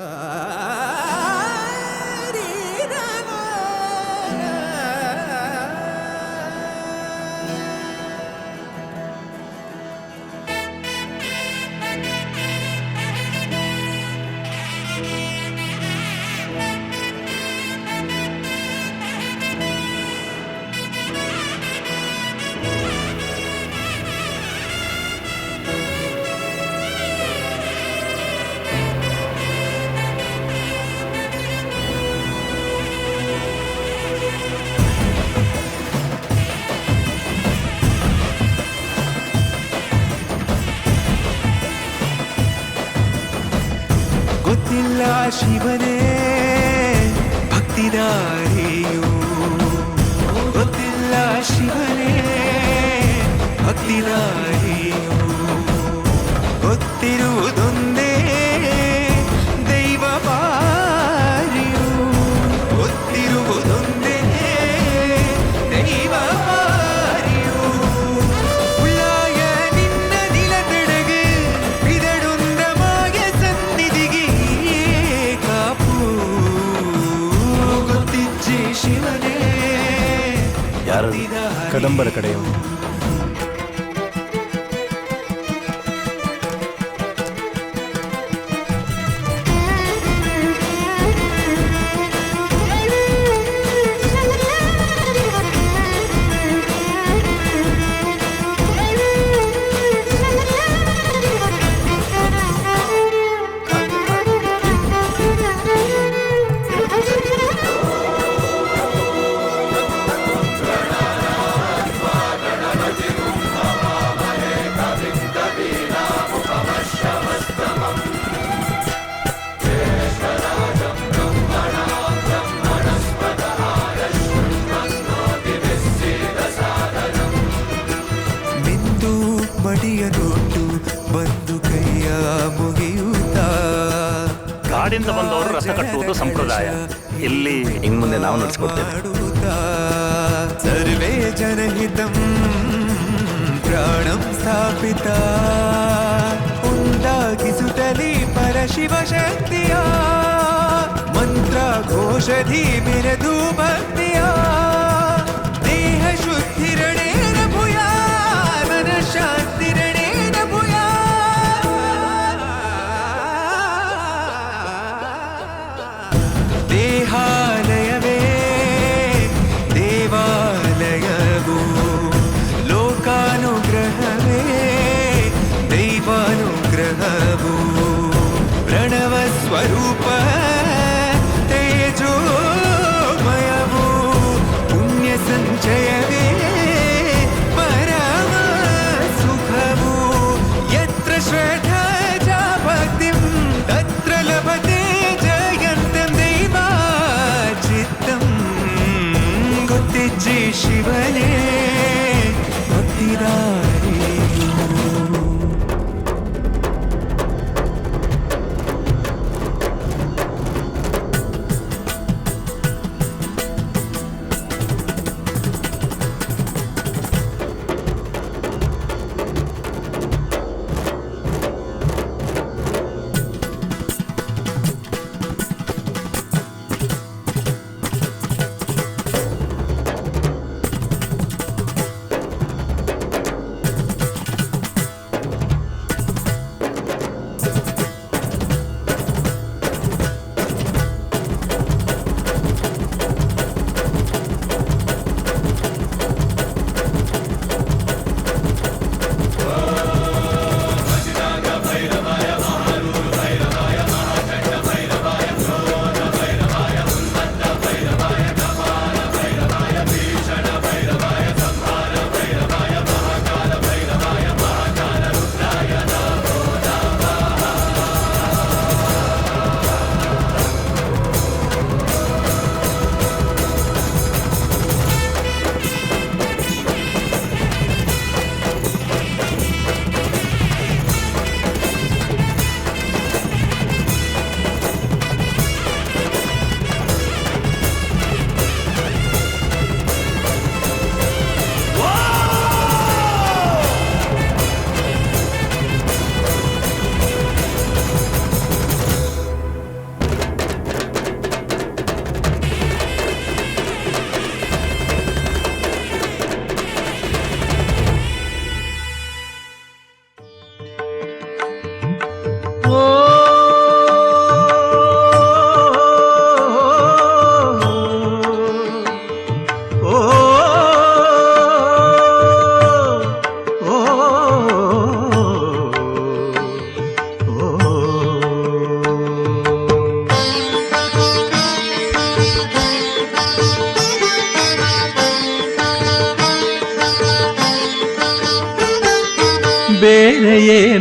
Ah. അല്ല ശിവനെ ഭക്തിനാരെയോ ഒത്തില്ല ശിവനെ ഭക്തിനാരെ கடம்பர கடையம் ಮುಗಿಯುತ್ತಾ? ಕಾಡಿಂದ ಬಂದವರು ರಥ ಕಟ್ಟುವುದು ಸಂಪ್ರದಾಯ. ಇಲ್ಲಿ ಇನ್ ಮುಂದೆ ನಾವು ನಡೆಸ್ಕೊಡ್ತೇವೆ. ಸರ್ವೇ ಜನಹಿತಂ ಪ್ರಾಣಂ ಸ್ಥಾಪಿತ? ಉಂಟಾಗಿಸುತ್ತಲಿ ಪರಶಿವ ಶಕ್ತಿಯ ಮಂತ್ರ ಘೋಷಧಿ ಮೆರೆದು ಭಕ್ತಿಯ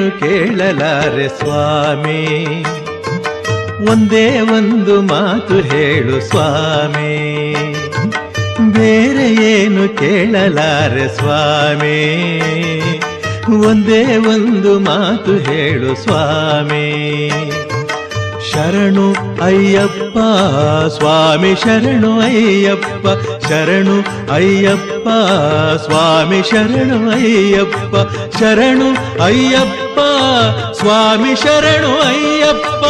ಏನು ಕೇಳಲಾರೆ ಸ್ವಾಮಿ. ಒಂದೇ ಒಂದು ಮಾತು ಹೇಳು ಸ್ವಾಮಿ. ಬೇರೆ ಏನು ಕೇಳಲಾರೆ ಸ್ವಾಮಿ. ಒಂದೇ ಒಂದು ಮಾತು ಹೇಳು ಸ್ವಾಮಿ. ಶರಣು ಅಯ್ಯಪ್ಪ, ಸ್ವಾಮಿ ಶರಣು ಅಯ್ಯಪ್ಪ ಶರಣು ಅಯ್ಯಪ್ಪ, ಸ್ವಾಮಿ ಶರಣು ಅಯ್ಯಪ್ಪ ಶರಣು ಅಯ್ಯಪ್ಪ, ಸ್ವಾಮಿ ಶರಣು ಅಯ್ಯಪ್ಪ.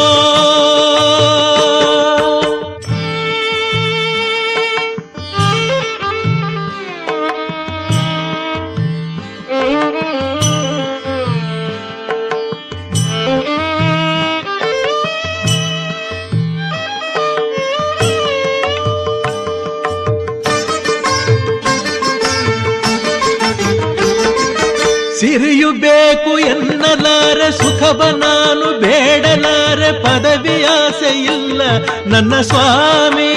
ಎನ್ನಲಾರೆ ಸುಖವ ನಾನು ಬೇಡಲಾರೆ ಪದವಿ ಆಸೆ ಇಲ್ಲ ನನ್ನ ಸ್ವಾಮಿ.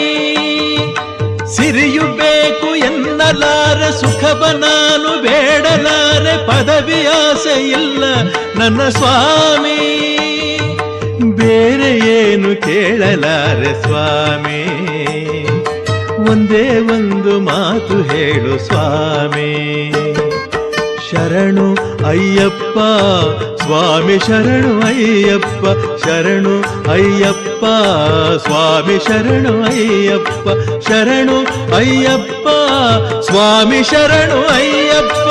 ಸಿರಿಯು ಬೇಕು ಎನ್ನಲಾರೆ ಸುಖವ ನಾನು ಬೇಡಲಾರೆ ಪದವಿ ಆಸೆ ಇಲ್ಲ ನನ್ನ ಸ್ವಾಮಿ. ಬೇರೆ ಏನು ಕೇಳಲಾರೆ ಸ್ವಾಮಿ. ಒಂದೇ ಒಂದು ಮಾತು ಹೇಳು ಸ್ವಾಮಿ. ಶರಣು ಅಯ್ಯಪ್ಪ. ಸ್ವಾಮಿ ಶರಣು ಅಯ್ಯಪ್ಪ. ಶರಣು ಅಯ್ಯಪ್ಪ. ಸ್ವಾಮಿ ಶರಣು ಅಯ್ಯಪ್ಪ. ಶರಣು ಅಯ್ಯಪ್ಪ. ಸ್ವಾಮಿ ಶರಣು ಅಯ್ಯಪ್ಪ.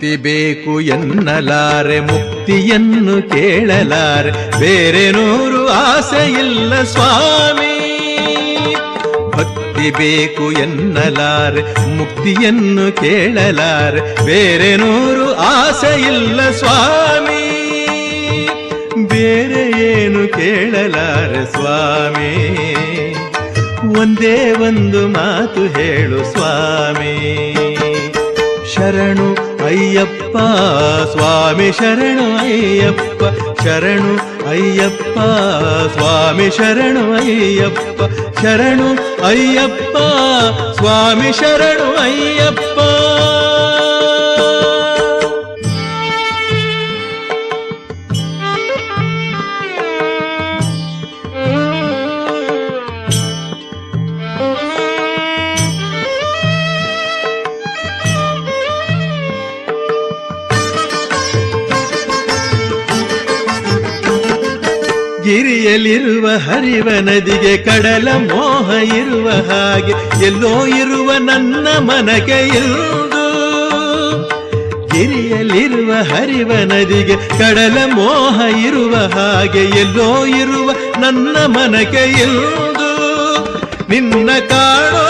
ಭಕ್ತಿ ಬೇಕು ಎನ್ನಲಾರೆ, ಮುಕ್ತಿಯನ್ನು ಕೇಳಲಾರೆ. ಬೇರೆ ನೂರು ಆಸೆ ಇಲ್ಲ ಸ್ವಾಮಿ. ಭಕ್ತಿ ಬೇಕು ಎನ್ನಲಾರೆ, ಮುಕ್ತಿಯನ್ನು ಕೇಳಲಾರೆ. ಬೇರೆ ನೂರು ಆಸೆ ಇಲ್ಲ ಸ್ವಾಮಿ. ಬೇರೆ ಏನು ಕೇಳಲಾರೆ ಸ್ವಾಮಿ. ಒಂದೇ ಒಂದು ಮಾತು ಹೇಳು ಸ್ವಾಮಿ. ಶರಣು ಅಯ್ಯಪ್ಪ ಸ್ವಾಮಿ ಶರಣು ಅಯ್ಯಪ್ಪ ಶರಣು ಅಯ್ಯಪ್ಪ ಸ್ವಾಮಿ ಶರಣು ಅಯ್ಯಪ್ಪ ಶರಣು ಅಯ್ಯಪ್ಪ ಸ್ವಾಮಿ ಶರಣು ಅಯ್ಯಪ್ಪ. ಗಿರಿಯಲಿರುವ ಹರಿವ ನದಿಗೆ ಕಡಲ ಮೋಹ ಇರುವ ಹಾಗೆ ಎಲ್ಲೋ ಇರುವ ನನ್ನ ಮನಗೆ ಎಂದು ಗಿರಿಯಲಿರುವ ಹರಿವ ನದಿಗೆ ಕಡಲ ಮೋಹ ಇರುವ ಹಾಗೆ ಎಲ್ಲೋ ಇರುವ ನನ್ನ ಮನಗೆ ಎಂದು ನಿನ್ನ ಕಾಣೋ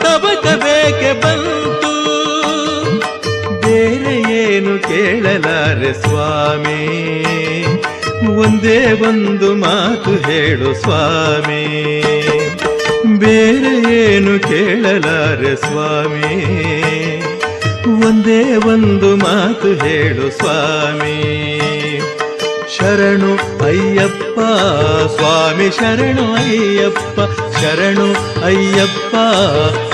ತಬಕಬೇಕೆ ಬಂತು. ಬೇರೆ ಏನು ಕೇಳಲಾರೆ ಸ್ವಾಮಿ? ಒಂದೇ ಒಂದು ಮಾತು ಹೇಳು ಸ್ವಾಮಿ. ಬೇರೆ ಏನು ಕೇಳಲಾರೆ ಸ್ವಾಮಿ. ಒಂದೇ ಒಂದು ಮಾತು ಹೇಳು ಸ್ವಾಮಿ. ಶರಣು ಅಯ್ಯಪ್ಪ, ಸ್ವಾಮಿ ಶರಣು ಅಯ್ಯಪ್ಪ ಶರಣು ಅಯ್ಯಪ್ಪ,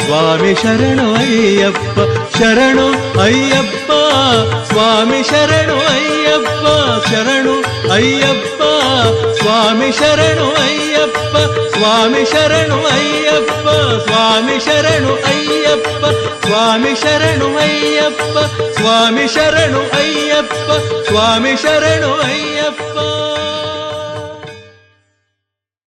ಸ್ವಾಮಿ ಶರಣು ಅಯ್ಯಪ್ಪ ಶರಣು ಅಯ್ಯಪ್ಪ, ಸ್ವಾಮಿ ಶರಣು ಅಯ್ಯಪ್ಪ. ಶರಣು ಅಯ್ಯಪ್ಪ, ಸ್ವಾಮಿ ಶರಣು ಅಯ್ಯಪ್ಪ, ಸ್ವಾಮಿ ಶರಣು ಅಯ್ಯಪ್ಪ, ಸ್ವಾಮಿ ಶರಣು ಅಯ್ಯಪ್ಪ, ಸ್ವಾಮಿ ಶರಣು ಅಯ್ಯಪ್ಪ, ಸ್ವಾಮಿ ಶರಣು ಅಯ್ಯಪ್ಪ, ಸ್ವಾಮಿ ಶರಣು ಅಯ್ಯಪ್ಪ.